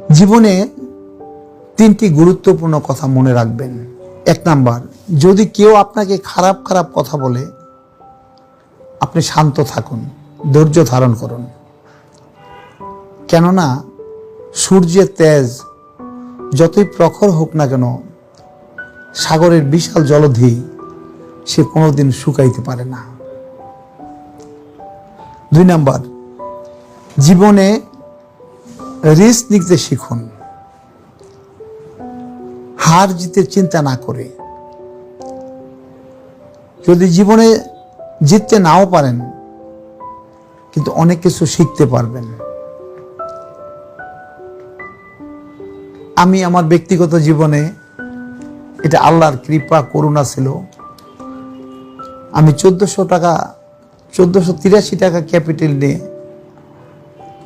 জীবনে তিনটি গুরুত্বপূর্ণ কথা মনে রাখবেন। এক নাম্বার, যদি কেউ আপনাকে খারাপ খারাপ কথা বলে, আপনি শান্ত থাকুন, ধৈর্য ধারণ করুন। কেননা, সূর্যের তেজ যতই প্রখর হোক না কেন, সাগরের বিশাল জলধি সে কোনোদিন শুকাইতে পারে না। দুই নাম্বার, জীবনে রিস্ক নিতে শিখুন। হার জিতের চিন্তা না করে। যদি জীবনে জিততে নাও পারেন, কিন্তু অনেক কিছু শিখতে পারবেন। আমি আমার ব্যক্তিগত জীবনে এটা আল্লাহর কৃপা, করুণা ছিল। আমি চোদ্দশো টাকা, চোদ্দশো তিরাশি টাকা ক্যাপিটাল নিয়ে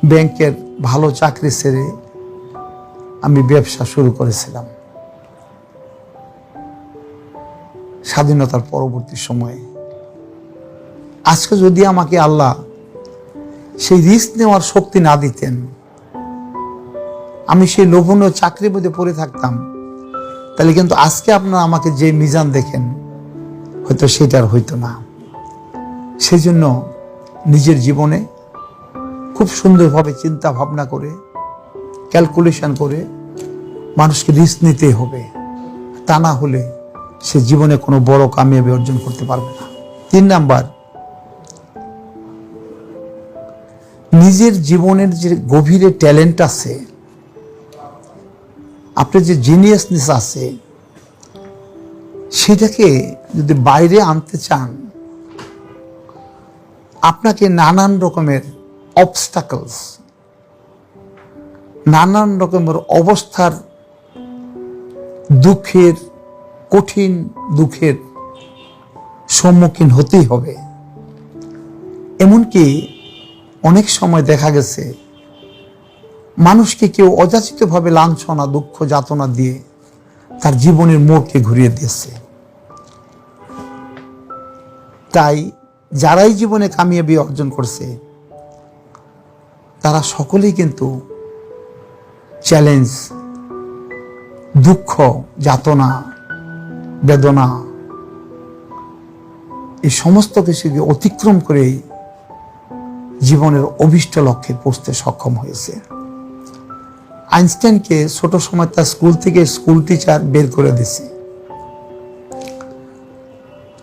ব্যাংকের ভালো চাকরি ছেড়ে আমি ব্যবসা শুরু করেছিলাম। স্বাধীনতার পরবর্তী সময়ে। আজকে যদি আমাকে আল্লাহ সেই রিস্ক নেওয়ার শক্তি না দিতেন, আমি সেই লোভনীয় চাকরির মধ্যে পড়ে থাকতাম, তাহলে কিন্তু আজকে আপনারা আমাকে যে মিজান দেখেন, হয়তো সেটার হইতো না। সেই জন্য নিজের জীবনে খুব সুন্দরভাবে চিন্তা ভাবনা করে ক্যালকুলেশন করে মানুষকে রিস্ক নিতে হবে। তা না হলে সে জীবনে কোনো বড় কামিয়াবি অর্জন করতে পারবে না। তিন নাম্বার, নিজের জীবনের যে গভীরে ট্যালেন্ট আছে, আপনার যে জিনিয়াসনেস আছে, সেটাকে যদি বাইরে আনতে চান, আপনাকে নানান রকমের অবস্টাকলস নানান রকমের অবস্থার দুঃখের, কঠিন দুঃখের সম্মুখীন হতেই হবে। এমনকি অনেক সময় দেখা গেছে, মানুষকে কেউ অযাচিতভাবে লাঞ্ছনা, দুঃখ, যাতনা দিয়ে তার জীবনের মোড়কে ঘুরিয়ে দিয়েছে। তাই যারাই জীবনে কামিয়াবি অর্জন করছে তারা সকলেই কিন্তু চ্যালেঞ্জ দুঃখ, যাতনা, বেদনা, এই সমস্ত কিছুকে অতিক্রম করেই জীবনের অভিষ্ট লক্ষ্যে পৌঁছতে সক্ষম হয়েছে। আইনস্টাইনকে ছোট সময় তার স্কুল থেকে স্কুল টিচার বের করে দিছে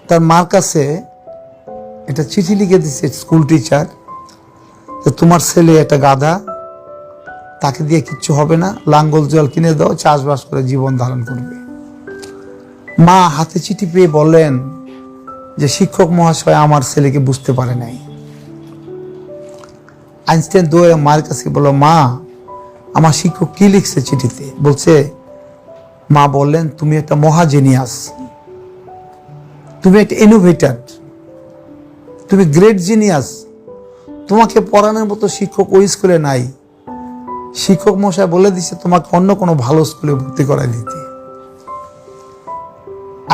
তার মার কাছে এটা চিঠি লিখে দিছে স্কুল টিচার। তোমার ছেলে একটা গাধা, তাকে দিয়ে কিচ্ছু হবে না, লাঙ্গল জল কিনে দাও, চাষবাস করে জীবন ধারণ করবে। মা হাতে চিঠি পেয়ে বললেন যে শিক্ষক মহাশয় আমার ছেলেকে বুঝতে পারে নাই। আইনস্টাইন দৌড়ে মার কাছে বলল, মা, আমার শিক্ষক কি লিখছে চিঠিতে? বলছে, মা বললেন, তুমি একটা মহাজেনিয়াস। তুমি একটা ইনোভেটার তুমি গ্রেট জিনিয়াস তোমাকে পড়ানোর মতো শিক্ষক ওই স্কুলে নাই। শিক্ষক মশাই বলে দিছে, তোমাকে অন্য কোনো ভালো স্কুলে ভর্তি করাই দিতে।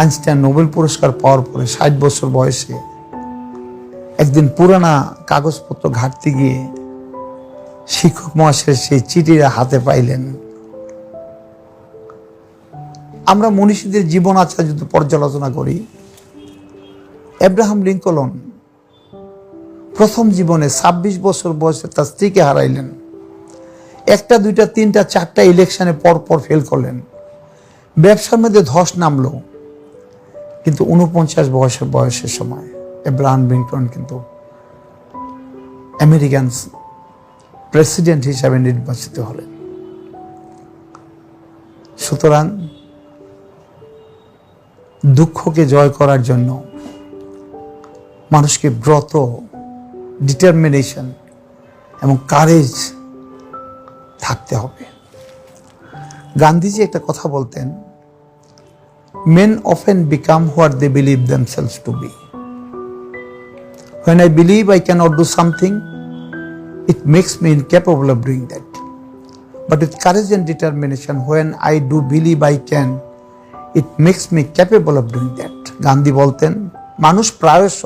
আইনস্টাইন নোবেল পুরস্কার পাওয়ার পরে ষাট বছর বয়সে একদিন পুরানা কাগজপত্র ঘাটতে গিয়ে শিক্ষক মহাশয়ের সেই চিঠিটা হাতে পাইলেন। আমরা মনীষীদের জীবন আচার যদি পর্যালোচনা করি। এব্রাহাম লিঙ্কলন প্রথম জীবনে ২৬ বছর বয়সে তার স্ত্রীকে হারাইলেন। একটা, দুইটা, তিনটা, চারটা ইলেকশনে পর পর ফেল করলেন। ব্যবসার মধ্যে ধস নামলো। কিন্তু উনপঞ্চাশ বয়সের বয়সের সময় এব্রাহাম লিঙ্কলন কিন্তু আমেরিকান প্রেসিডেন্ট হিসাবে নির্বাচিত হলেন। সুতরাং দুঃখকে জয় করার জন্য মানুষকে ব্রত ডিটারমিনেশন এবং কারেজ থাকতে হবে গান্ধীজি একটা কথা বলতেন men often become what they believe themselves to be When I believe I cannot do something, it makes me incapable of doing that. But with courage and determination, when I do believe I can, it makes me capable of doing that. Gandhi বলতেন মানুষ প্রায়শ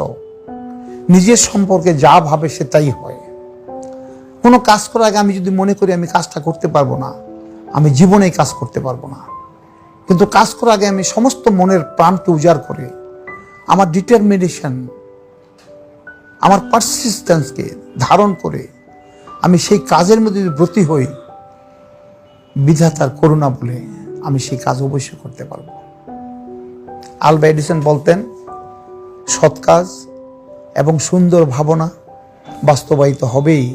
নিজের সম্পর্কে যা ভাবে সে তাই হয়। কোনো কাজ করার আগে আমি যদি মনে করি আমি কাজটা করতে পারব না, আমি জীবনেই কাজ করতে পারব না। কিন্তু কাজ করার আগে আমি সমস্ত মনের প্রাণকে উজাড় করে আমার ডিটারমিনেশন আমার পারসিস্টেন্সকে ধারণ করে আমি সেই কাজের মধ্যে যদি ব্রতী হই, বিধাতার করুণা বলে আমি সেই কাজ অবশ্যই করতে পারব। আলবা এডিসন বলতেন, সৎ কাজ এবং সুন্দর ভাবনা বাস্তবায়িত হবেই,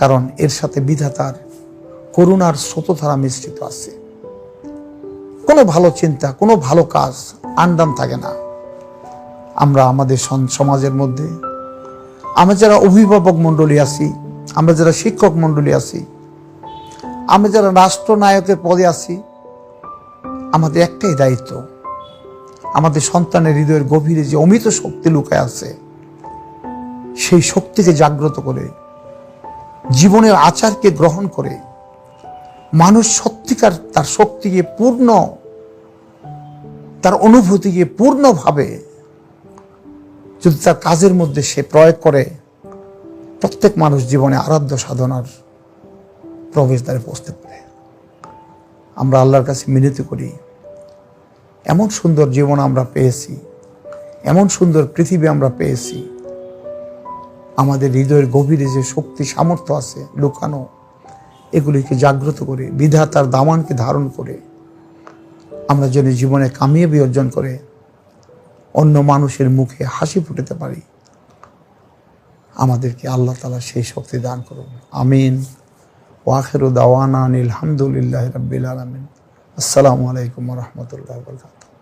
কারণ এর সাথে বিধাতার করুণার স্রোতধারা মিশ্রিত আছে। কোনো ভালো চিন্তা, কোনো ভালো কাজ আন্ডাম থাকে না। আমরা আমাদের সমাজের মধ্যে, আমরা যারা অভিভাবক মণ্ডলী আছি, আমরা যারা শিক্ষক মণ্ডলী আছি, আমরা যারা রাষ্ট্রনায়কের পদে আছি, আমাদের একটাই দায়িত্ব, আমাদের সন্তানের হৃদয়ের গভীরে যে অমিত শক্তি লুকায় আছে সেই শক্তিকে জাগ্রত করে, জীবনের আচারকে গ্রহণ করে, মানুষ সত্যিকার তার শক্তিকে পূর্ণ, তার অনুভূতিকে পূর্ণভাবে যদি তার কাজের মধ্যে সে প্রয়োগ করে, প্রত্যেক মানুষ জীবনে আরাধ্য সাধনার প্রবেশদ্বারে পৌঁছতে পারে। আমরা আল্লাহর কাছে মিনতি করি, এমন সুন্দর জীবন আমরা পেয়েছি, এমন সুন্দর পৃথিবী আমরা পেয়েছি আমাদের হৃদয়ের গভীরে যে শক্তি, সামর্থ্য আছে লুকানো, এগুলিকে জাগ্রত করে, বিধাতার দামানকে ধারণ করে, আমরা যেন জীবনে কামিয়াবি অর্জন করে, অন্য মানুষের মুখে হাসি ফুটাতে পারি। আমাদেরকে আল্লাহ তালা সেই শক্তি দান করুন। আমিন। ওয়াখেরু দাওয়ানা আলহামদুলিল্লাহ রবিল আলমিন। আসসালামু আলাইকুম রহমতুল্লাহ বরকাত